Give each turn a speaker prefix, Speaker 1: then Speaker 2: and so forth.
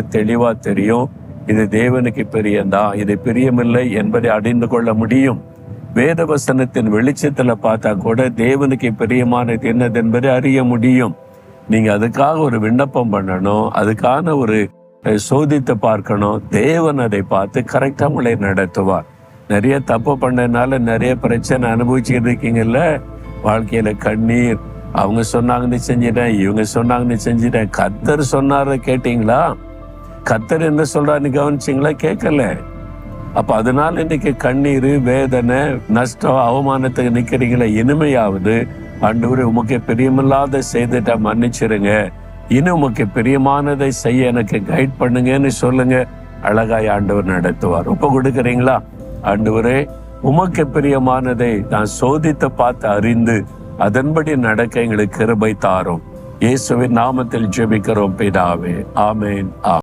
Speaker 1: தெளிவா தெரியும். இது தேவனுக்கு பிரியந்தான் இது பிரியமில்லை என்பதை அறிந்து கொள்ள முடியும். வேத வசனத்தின் வெளிச்சத்துல பார்த்தா கூட தேவனுக்கு பிரியமானது என்னது என்பதை அறிய முடியும். நீங்க அதுக்காக ஒரு விண்ணப்பம் பண்ணணும். அதுக்கான ஒரு சோதித்து பார்க்கணும். தேவன் அதை பார்த்து கரெக்டா உங்களை நடத்துவார். நிறைய தப்பு பண்ணனால நிறைய பிரச்சனை அனுபவிச்சுட்டு இருக்கீங்கல்ல? வாழ்க்கையில கண்ணீர். அவங்க சொன்னாங்கன்னு செஞ்சிட்டேன் இவங்க சொன்னாங்கன்னு செஞ்சிட்டேன். கத்தர் சொன்னார கேட்டீங்களா? கத்தர் என்ன சொல்றாருன்னு கவனிச்சிங்களா? கேட்கல. அப்ப அதனால இன்னைக்கு கண்ணீர் வேதனை நஷ்டம் அவமானத்துக்கு நிக்கிறீங்களா இனிமையாவது ஆண்டவரே உமக்கு பிரியமில்லாத செய்துட்டா மன்னிச்சிருங்க. இன்னும் உமக்கு பிரியமானதை செய்ய எனக்கு கைட் பண்ணுங்கன்னு சொல்லுங்க. அழகாய் ஆண்டவர் நடத்துவார். ஒப்பு கொடுக்குறீங்களா? ஆண்டவரே உமக்கு பிரியமானதை நான் சோதித்து பார்த்து அறிந்து அதன்படி நடக்க எங்களுக்கு கிருபை தாரும். இயேசுவின் நாமத்தில் ஜெபிக்கிறோம் பிதாவே. ஆமேன். ஆ